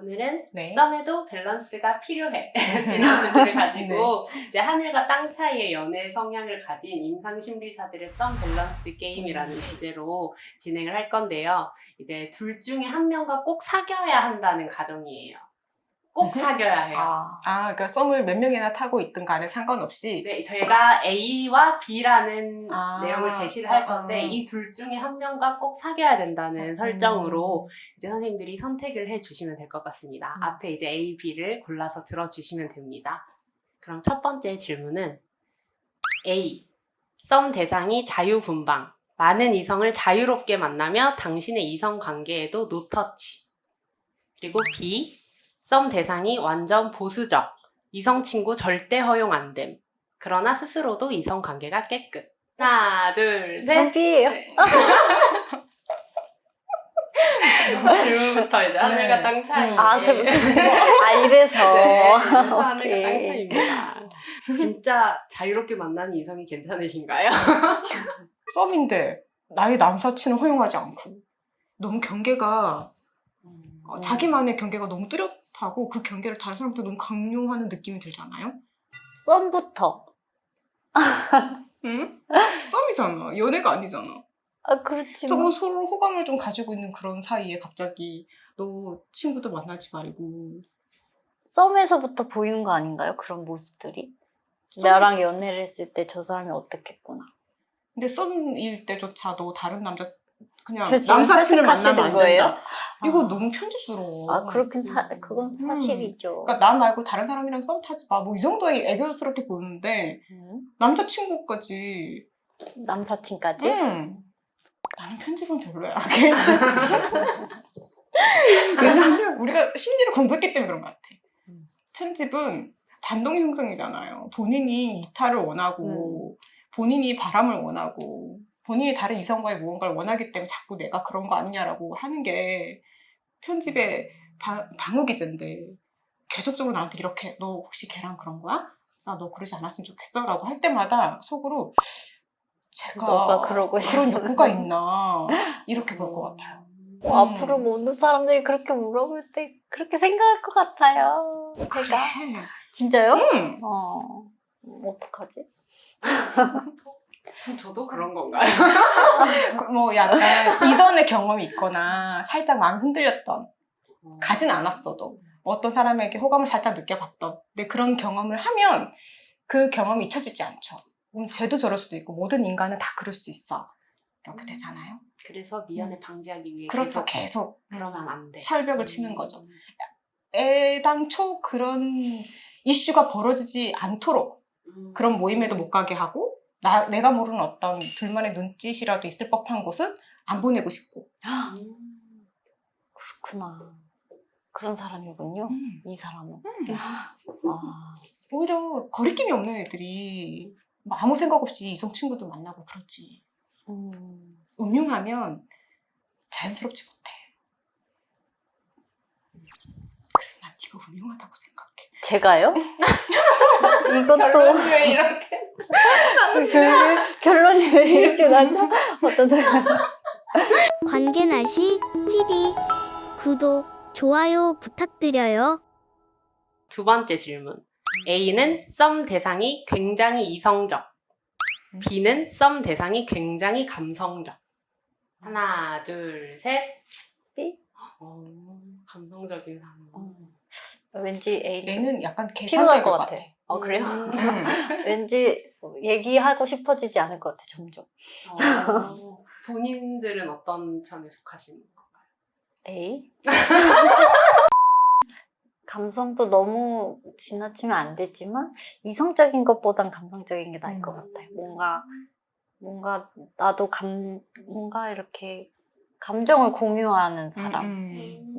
오늘은 네. 썸에도 밸런스가 필요해 이런 주제를 가지고 이제 하늘과 땅 사이의 연애 성향을 가진 임상 심리사들의 썸 밸런스 게임이라는 주제로 진행을 할 건데요. 이제 둘 중에 한 명과 꼭 사귀어야 한다는 가정이에요. 꼭 음흠. 사귀어야 해요. 아, 아, 그러니까 썸을 몇 명이나 타고 있든 간에 상관없이 네, 저희가 A와 B라는 아, 내용을 제시를 할 아, 건데 아. 이둘 중에 한 명과 꼭 사귀어야 된다는 음. 설정으로 이제 선생님들이 선택을 해주시면 될 것 같습니다. 음. 앞에 이제 A, B를 골라서 들어주시면 됩니다. 그럼 첫 번째 질문은 A. 썸 대상이 자유분방. 많은 이성을 자유롭게 만나며 당신의 이성 관계에도 노터치. 그리고 B. 썸 대상이 완전 보수적. 이성 친구 절대 허용 안 됨. 그러나 스스로도 이성 관계가 깨끗. 하나, 둘, 셋. 전 B예요. 네. 첫 질문부터 이제 하늘과 네. 땅 차이. 음. 아, 그, 아 이래서. 네, 하늘과 땅 오케이. 차이입니다. 진짜 자유롭게 만나는 이성이 괜찮으신가요? 썸인데 나의 남사친을 허용하지 않고 너무 경계가 어, 자기만의 경계가 너무 뚜렷 하고 그 경계를 다른 사람한테 너무 강요하는 느낌이 들잖아요. 썸부터. 응? 썸이잖아. 연애가 아니잖아. 아 그렇지만 조금 서로 호감을 좀 가지고 있는 그런 사이에 갑자기 너 친구도 만나지 말고 썸에서부터 보이는 거 아닌가요? 그런 모습들이. 썸이- 나랑 연애를 했을 때 저 사람이 어떻겠구나. 근데 썸일 때조차도 다른 남자 그냥 저 지금 남사친을 만나면 설득하시는 안 거예요? 된다. 이거 아. 너무 편집스러워. 아 그렇긴 사 그건 음. 사실이죠. 그러니까 나 말고 다른 사람이랑 썸 타지 마. 뭐 이 정도의 애교스럽게 보이는데 음. 남자친구까지. 남사친까지. 응. 나는 편집은 별로야. 왜냐면 우리가 심리를 공부했기 때문에 그런 것 같아. 음. 편집은 반동 형성이잖아요. 본인이 이탈을 원하고 본인이 바람을 원하고 본인이 다른 이성과의 무언가를 원하기 때문에 자꾸 내가 그런 거 아니냐라고 하는 게 편집의 바- 방어 기제인데 계속적으로 나한테 이렇게 너 혹시 걔랑 그런 거야? 나 너 그러지 않았으면 좋겠어 라고 할 때마다 속으로 제가 그러고 그런 욕구가 있나 이렇게 볼 것 같아요. 어, 음. 앞으로 모든 사람들이 그렇게 물어볼 때 그렇게 생각할 것 같아요. 제가 그래. 진짜요? 응. 어 음, 어떡하지? 저도 그런 건가요? 그뭐 약간 이전의 경험이 있거나 살짝 마음 흔들렸던 가진 않았어도 어떤 사람에게 호감을 살짝 느껴봤던 근데 그런 경험을 하면 그 경험이 잊혀지지 않죠. 그럼 쟤도 저럴 수도 있고 모든 인간은 다 그럴 수 있어. 이렇게 되잖아요. 그래서 미연을 방지하기 위해 그렇죠. 계속 그러면 안 돼. 철벽을 치는 거죠. 음. 애당초 그런 이슈가 벌어지지 않도록 음. 그런 모임에도 못 가게 하고 나, 내가 모르는 어떤 둘만의 눈짓이라도 있을 법한 곳은 안 보내고 싶고 음. 그렇구나. 그런 사람이군요. 이 사람은. 음. 아, 오히려 거리낌이 없는 애들이 뭐 아무 생각 없이 이성 친구도 만나고 그러지 음. 음흉하면 자연스럽지 못해 네가 음흉하다고 생각해 제가요? 이것도 결론 왜 이렇게? 그 결론이 왜 이렇게 나죠? 어떤 관계날씨 TV 구독, 좋아요 부탁드려요. 두 번째 질문. A는 썸 대상이 굉장히 이성적. B는 썸 대상이 굉장히 감성적. 하나, 둘, 셋. B? 어, 감성적인 사람. 어, 왠지 A 얘는 약간 필요할 계산적일 것것 같아. 같아 어 그래요? 음. 왠지 얘기하고 싶어지지 않을 것 같아 점점. 어, 본인들은 어떤 편에 속하시는 건가요? A? 감성도 너무 지나치면 안 되지만 이성적인 것보단 감성적인 게 나을 것 음. 같아요. 뭔가 뭔가 나도 감 뭔가 이렇게 감정을 공유하는 사람. 음.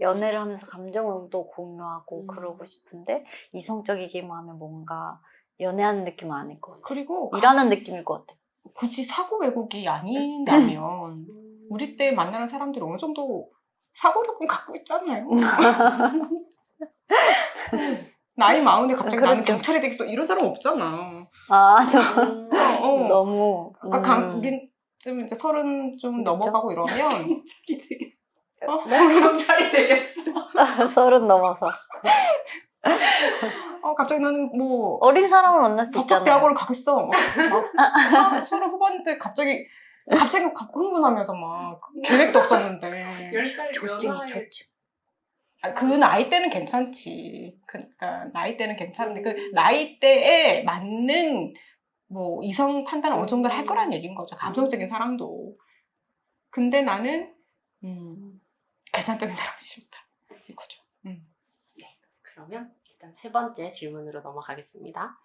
연애를 하면서 감정도 공유하고 음. 그러고 싶은데 이성적이기만 하면 뭔가 연애하는 느낌은 아닐 것 같아. 그리고 일하는 느낌일 것 같아. 굳이 사고 왜곡이 아닌다면 음. 우리 때 만나는 사람들이 어느 정도 사고력은 갖고 있잖아요. 나이 마흔에 갑자기 나는 그렇죠. 경찰이 되겠어 이런 사람 없잖아. 아, 음. 어, 어. 너무. 그러니까 감, 음. 우린 좀 이제 서른 좀. 넘어가고 이러면 경찰이 되겠어. 어? 경찰이 되겠어. 서른 넘어서. 어, 갑자기 나는 뭐 어린 사람을 만날 수 있잖아요. 법학대학원을 가겠어. 막, 막 서- 서른 후반대 갑자기 갑자기 가- 흥분하면서 막 계획도 없었는데 10살 조증이 조증. 아, 그 나이 때는 괜찮지. 그러니까 나이 때는 괜찮은데 그 나이 때에 맞는 뭐 이성 판단을 어느 정도 할 거란 얘기인 거죠. 감성적인 사람도. 근데 나는 음, 계산적인 사람이 싫다. 이거죠. 음. 그러면 일단 세 번째 질문으로 넘어가겠습니다.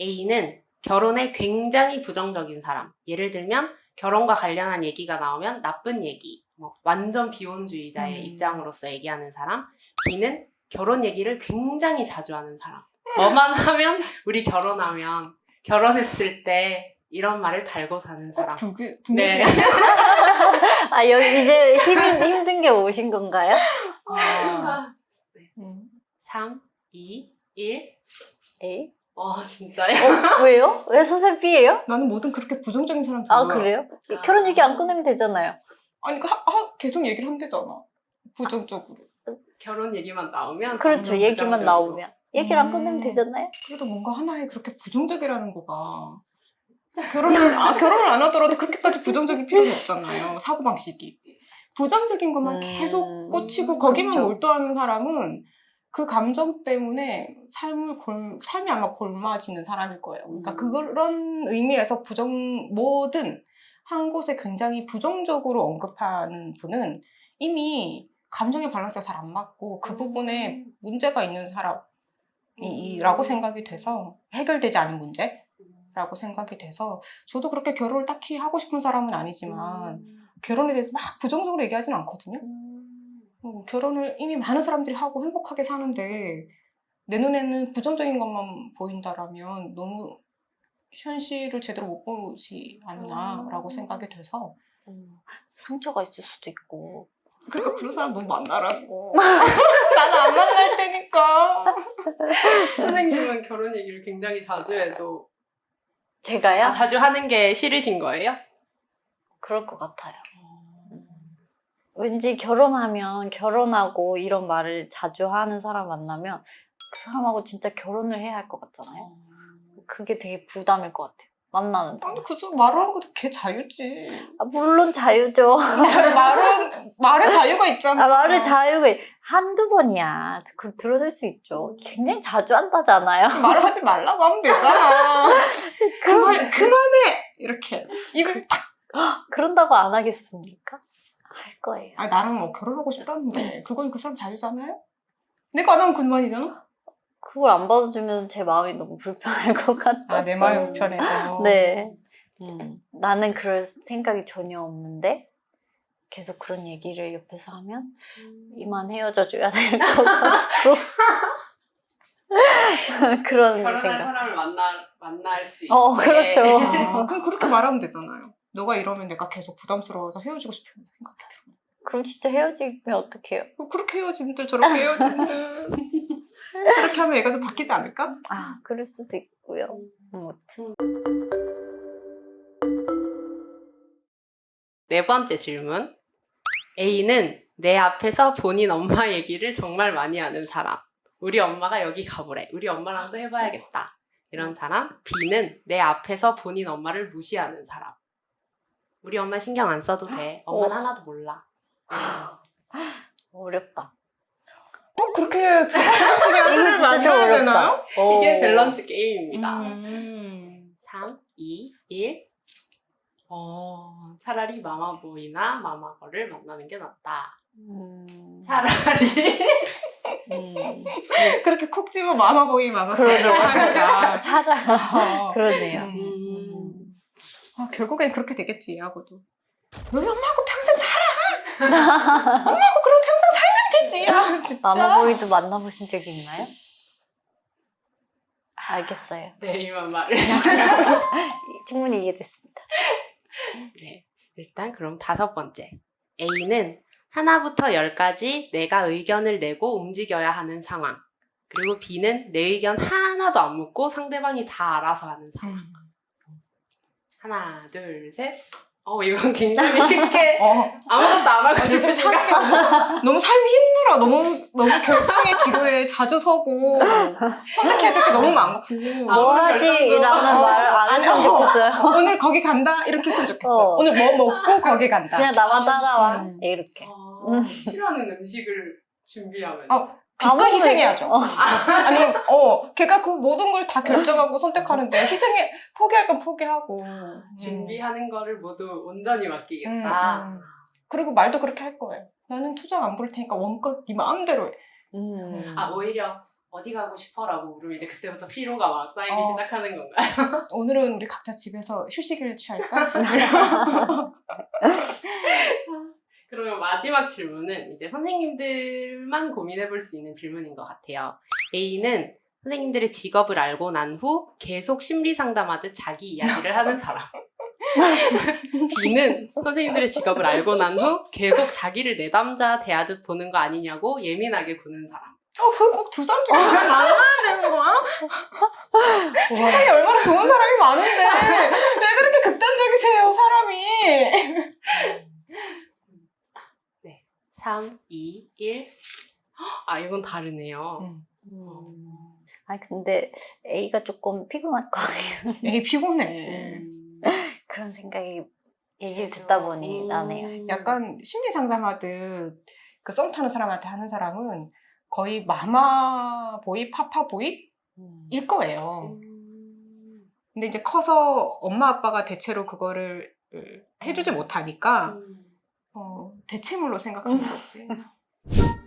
A는 결혼에 굉장히 부정적인 사람. 예를 들면 결혼과 관련한 얘기가 나오면 나쁜 얘기, 뭐 완전 비혼주의자의 음. 입장으로서 얘기하는 사람. B는 결혼 얘기를 굉장히 자주 하는 사람. 뭐만 하면 우리 결혼하면 결혼했을 때 이런 말을 달고 사는 사람. 꼭두 개, 두 네. 아 여기 이제 힘 힘든 게 오신 건가요? 아, 음. 3, 2, 1. 에이? 어, 진짜요? 어, 왜요? 왜 선생님 B예요? 나는 뭐든 그렇게 부정적인 사람 아 별로야. 그래요? 아. 결혼 얘기 안 꺼내면 되잖아요. 아니 그 하, 하- 계속 얘기를 한대잖아. 부정적으로. 결혼 얘기만 나오면 그렇죠. 얘기만 부정적으로. 나오면 얘기를 안 음. 꺼내면 되잖아요. 그래도 뭔가 하나에 그렇게 부정적이라는 거가 결혼을 아, 결혼을 안 하더라도 그렇게까지 부정적인 필요는 없잖아요. 사고 방식이 부정적인 것만 음, 계속 꽂히고 거기만 그렇죠. 몰두하는 사람은 그 감정 때문에 삶을 골 삶이 아마 골마지는 사람일 거예요. 그러니까 음. 그런 의미에서 부정 뭐든 한 곳에 굉장히 부정적으로 언급하는 분은 이미 감정의 밸런스가 잘 안 맞고 그 부분에 문제가 있는 사람. 이라고 생각이 돼서 해결되지 않은 문제 라고 생각이 돼서 저도 그렇게 결혼을 딱히 하고 싶은 사람은 아니지만 결혼에 대해서 막 부정적으로 얘기하진 않거든요. 어, 결혼을 이미 많은 사람들이 하고 행복하게 사는데 내 눈에는 부정적인 것만 보인다라면 너무 현실을 제대로 못 보지 않나라고 음. 생각이 돼서 음, 상처가 있을 수도 있고. 그러니까 그런 사람 너무 만나라고 나는 안 만날 테니까 선생님은 결혼 얘기를 굉장히 자주 해도 제가요? 아, 자주 하는 게 싫으신 거예요? 그럴 것 같아요. 음. 왠지 결혼하면 결혼하고 이런 말을 자주 하는 사람 만나면 그 사람하고 진짜 결혼을 해야 할 것 같잖아요. 그게 되게 부담일 것 같아요. 만나는 아니 동안. 그 사람 말을 하는 것도 걔 자유지 아, 물론 자유죠. 말은 말에 자유가 있잖아. 아, 말을 자유가 있- 한두 번이야. 그 들어줄 수 있죠. 굉장히 자주 한다잖아요. 말을 하지 말라고 하면 되잖아. 그만 그만해 이렇게 입을 딱. 그런다고 안 하겠습니까? 할 거예요. 아 나랑 뭐 결혼하고 싶다는데 그건 그 사람 자유잖아요. 내가 안 하면 그만이잖아. 그걸 안 받아주면 제 마음이 너무 불편할 것 같아서. 아 내 마음 편해서. 네. 음, 나는 그럴 생각이 전혀 없는데 계속 그런 얘기를 옆에서 하면 이만 헤어져 줘야 될 것 같고 그런 결혼할 생각. 사람을 만나 만날 수 있게. 어, 그렇죠. 아, 그럼 그렇게 말하면 되잖아요. 너가 이러면 내가 계속 부담스러워서 헤어지고 싶은 생각이 들어. 그럼 진짜 헤어지면 어떡해요? 뭐 그렇게 헤어진들 저렇게 헤어진들 그렇게 하면 애가 좀 바뀌지 않을까? 아, 그럴 수도 있고요. 아무튼. 네 번째 질문. A는 내 앞에서 본인 엄마 얘기를 정말 많이 하는 사람. 우리 엄마가 여기 가보래. 우리 엄마랑도 해봐야겠다. 이런 사람. B는 내 앞에서 본인 엄마를 무시하는 사람. 우리 엄마 신경 안 써도 돼. 엄마는 어. 하나도 몰라. 어렵다. 꼭 그렇게 두 가지 이거 진짜 좀 어렵다. 이게 어. 밸런스 게임입니다. 음. 3, 2, 1. 어, 차라리 마마보이나 마마걸을 만나는 게 낫다. 음. 차라리. 음. 그렇게 콕 집어 마마보이. 하니까 차라. 어. 그러네요. 음. 음. 아, 결국엔 그렇게 되겠지 얘하고도 너희 엄마하고 평생 살아 엄마하고 그럼 마마보이도 만나보신 적이 있나요? 알겠어요. 네, 이만 말을. 충분히 이해됐습니다. 네. 일단 그럼 다섯 번째. A는 하나부터 열까지 내가 의견을 내고 움직여야 하는 상황. 그리고 B는 내 의견 하나도 안 묻고 상대방이 다 알아서 하는 상황. 음. 하나, 둘, 셋. 어, 이건 굉장히 쉽게 어, 아무것도 안 하고 좀 싶으신가? 삶이 너무 삶이 힘들어. 너무 너무 결정의 기로에 자주 서고 선택해야 될 게 너무 많고. 아, 뭐 하지? 결정도- 이라는 말을 안 아니, 했으면 어. 좋겠어요. 오늘 거기 간다 이렇게 했으면 좋겠어. 어. 오늘 뭐 먹고 거기 간다. 그냥 나만 아, 따라와. 음. 이렇게. 어, 음. 싫어하는 음식을 준비하면. 아, 빛과 희생해야죠. 어. 아니, 어, 걔가 그 모든 걸 다 결정하고 선택하는데 희생해 포기할 건 포기하고 음. 준비하는 거를 모두 온전히 음, 맡기겠다. 음. 그리고 말도 그렇게 할 거예요. 나는 투정 안 부를 테니까 원껏 네 마음대로 해. 음. 아 오히려 어디 가고 싶어라고 물으면 이제 그때부터 피로가 막 쌓이기 어. 시작하는 건가요? 오늘은 우리 각자 집에서 휴식을 취할까? 그러면 마지막 질문은 이제 선생님들만 고민해 볼 수 있는 질문인 것 같아요. A는 선생님들의 직업을 알고 난 후 계속 심리 상담하듯 자기 이야기를 하는 사람. B는 선생님들의 직업을 알고 난 후 계속 자기를 내담자 대하듯 보는 거 아니냐고 예민하게 구는 사람. 어, 그꼭두 사람 중에 왜 나눠야 되는 거야? 세상에 얼마나 좋은 사람이 많은데 왜 그렇게 극단적이세요, 사람이? 3, 2, 1. 아, 이건 다르네요. 음. 아니 근데 A가 조금 피곤할 거 같아요. 에이 피곤해. 음. 그런 생각이 얘기를 듣다 보니 나네요. 음. 약간 심리 상담하듯 그 썸 타는 사람한테 하는 사람은 거의 마마 보이, 파파 보이일 음. 거예요. 음. 근데 이제 커서 엄마 아빠가 대체로 그거를 으, 해주지 못하니까 음. 어, 대체물로 생각하는 거지.